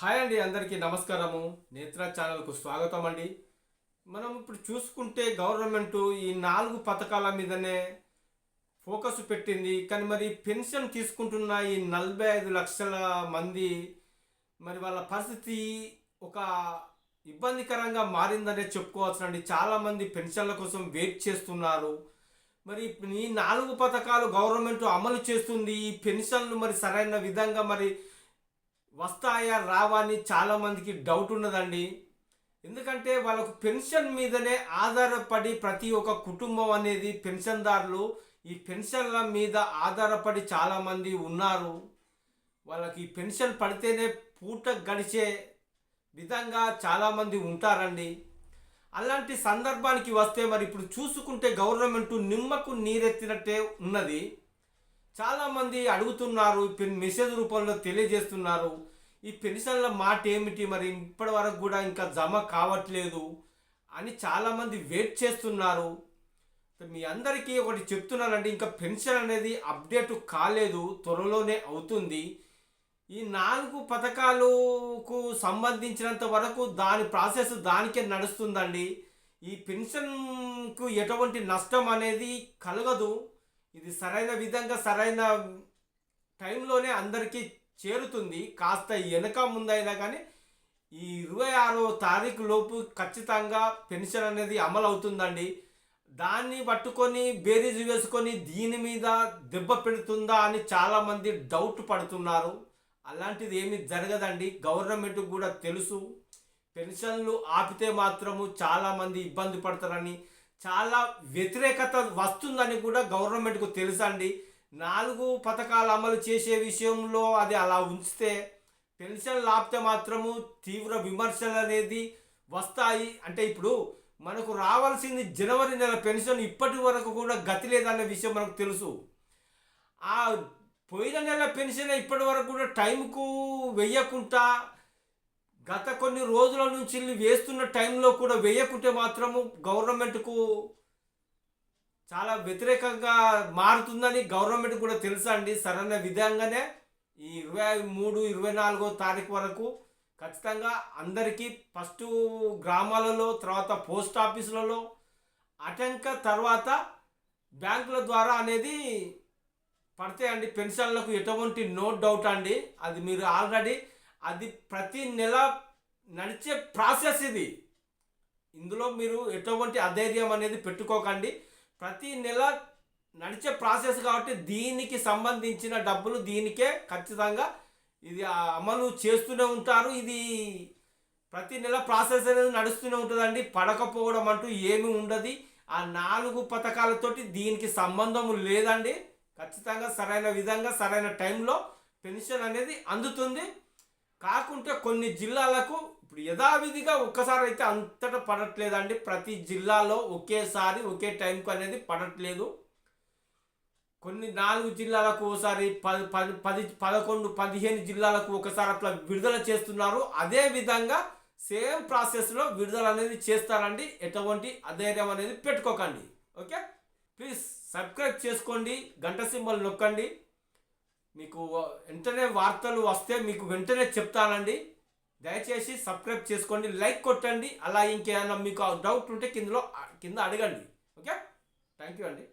Hi అండి అందరికీ నమస్కారము. నేత్ర ఛానల్కు స్వాగతం అండి. మనం ఇప్పుడు చూసుకుంటే గవర్నమెంట్ ఈ నాలుగు పథకాల మీదనే ఫోకస్ పెట్టింది. కానీ మరి పెన్షన్ తీసుకుంటున్న ఈ నలభై ఐదు లక్షల మంది మరి వాళ్ళ పరిస్థితి ఒక ఇబ్బందికరంగా మారిందనే చెప్పుకోవచ్చునండి చాలామంది పెన్షన్ల కోసం వెయిట్ చేస్తున్నారు. మరి ఈ నాలుగు పథకాలు గవర్నమెంట్ అమలు చేస్తుంది. ఈ పెన్షన్లు మరి సరైన విధంగా మరి వస్తాయా రావా అని చాలామందికి డౌట్ ఉన్నదండి. ఎందుకంటే వాళ్ళకు పెన్షన్ మీదనే ఆధారపడి ప్రతి ఒక్క కుటుంబం అనేది పెన్షన్దారులు ఈ పెన్షన్ల మీద ఆధారపడి చాలామంది ఉన్నారు. వాళ్ళకి పెన్షన్ పడితేనే పూట గడిచే విధంగా చాలామంది ఉంటారండి. అలాంటి సందర్భానికి వస్తే మరి ఇప్పుడు చూసుకుంటే గవర్నమెంట్ నిమ్మకు నీరెత్తినట్టే ఉన్నది. చాలామంది అడుగుతున్నారు మెసేజ్ రూపంలో తెలియజేస్తున్నారు. ఈ పెన్షన్ల మాట ఏమిటి మరి? ఇప్పటి వరకు కూడా ఇంకా జమ కావట్లేదు అని చాలామంది వెయిట్ చేస్తున్నారు. మీ అందరికీ ఒకటి చెప్తున్నానండి ఇంకా పెన్షన్ అనేది అప్డేట్ కాలేదు త్వరలోనే అవుతుంది. ఈ నాలుగు పథకాలకు సంబంధించినంత వరకు దాని ప్రాసెస్ దానికే నడుస్తుందండి. ఈ పెన్షన్కు ఎటువంటి నష్టం అనేది కలగదు. ఇది సరైన విధంగా సరైన టైంలోనే అందరికీ చేరుతుంది. కాస్త వెనక ముందైనా కానీ ఈ ఇరవై ఆరో తారీఖు లోపు ఖచ్చితంగా పెన్షన్ అనేది అమలు అవుతుందండి. దాన్ని పట్టుకొని బేరీజు వేసుకొని దీని మీద దెబ్బ పెడుతుందా అని చాలామంది డౌట్ పడుతున్నారు. అలాంటిది ఏమీ జరగదండి. గవర్నమెంట్ కూడా తెలుసు. పెన్షన్లు ఆపితే మాత్రము చాలామంది ఇబ్బంది పడతారని చాలా వ్యతిరేకత వస్తుందని కూడా గవర్నమెంట్కు తెలుసండి. నాలుగు పథకాలు అమలు చేసే విషయంలో అది అలా ఉంచితే పెన్షన్లు ఆపితే మాత్రము తీవ్ర విమర్శలు అనేది వస్తాయి. అంటే ఇప్పుడు మనకు రావాల్సింది జనవరి నెల పెన్షన్ ఇప్పటి వరకు కూడా గతి లేదన్న విషయం మనకు తెలుసు. ఆ పోయిన నెల పెన్షన్ ఇప్పటి వరకు కూడా టైంకు వెయ్యకుండా గత కొన్ని రోజుల నుంచి వేస్తున్న టైంలో కూడా వేయకుంటే మాత్రము గవర్నమెంట్కు చాలా వ్యతిరేకంగా మారుతుందని గవర్నమెంట్ కూడా తెలుసా అండి? సరైన విధంగానే ఈ ఇరవై మూడు ఇరవై నాలుగో తారీఖు వరకు ఖచ్చితంగా అందరికీ ఫస్ట్ గ్రామాలలో తర్వాత పోస్ట్ ఆఫీసులలో అటంక తర్వాత బ్యాంకుల ద్వారా అనేది పడతాయండి పెన్షన్లకు ఎటువంటి నో డౌట్ అండి. అది మీరు ఆల్రెడీ అది ప్రతి నెల నడిచే ప్రాసెస్ ఇది. ఇందులో మీరు ఎటువంటి అధైర్యం అనేది పెట్టుకోకండి. ప్రతి నెల నడిచే ప్రాసెస్ కాబట్టి దీనికి సంబంధించిన డబ్బులు దీనికే ఖచ్చితంగా ఇది అమలు చేస్తూనే ఉంటారు. ఇది ప్రతి నెల ప్రాసెస్ అనేది నడుస్తూనే ఉంటుందండి. పడకపోవడం అంటూ ఏమీ ఉండదు. ఆ నాలుగు పథకాలతోటి దీనికి సంబంధం లేదండి. ఖచ్చితంగా సరైన విధంగా సరైన టైంలో పెన్షన్ అనేది అందుతుంది. కాకుంటే కొన్ని జిల్లాలకు ఇప్పుడు యథావిధిగా ఒక్కసారి అయితే అంతటా పడట్లేదండి. ప్రతి జిల్లాలో ఒకేసారి ఒకే టైంకు అనేది పడట్లేదు. కొన్ని నాలుగు జిల్లాలకు ఒకసారి పది పది పది పదకొండు పదిహేను జిల్లాలకు ఒకసారి అట్లా విడుదల చేస్తున్నారు. అదే విధంగా సేమ్ ప్రాసెస్లో విడుదల అనేది చేస్తారండి. ఎటువంటి అధైర్యం అనేది పెట్టుకోకండి. ఓకే? ప్లీజ్ సబ్స్క్రైబ్ చేసుకోండి. గంట సింబల్ నొక్కండి. మీకు వెంటనే వార్తలు వస్తే మీకు వెంటనే చెప్తానండి. దయచేసి సబ్స్క్రైబ్ చేసుకోండి లైక్ కొట్టండి. అలా ఇంకేమైనా మీకు డౌట్ ఉంటే కిందలో కింద అడగండి. ఓకే? థ్యాంక్ యూ అండి.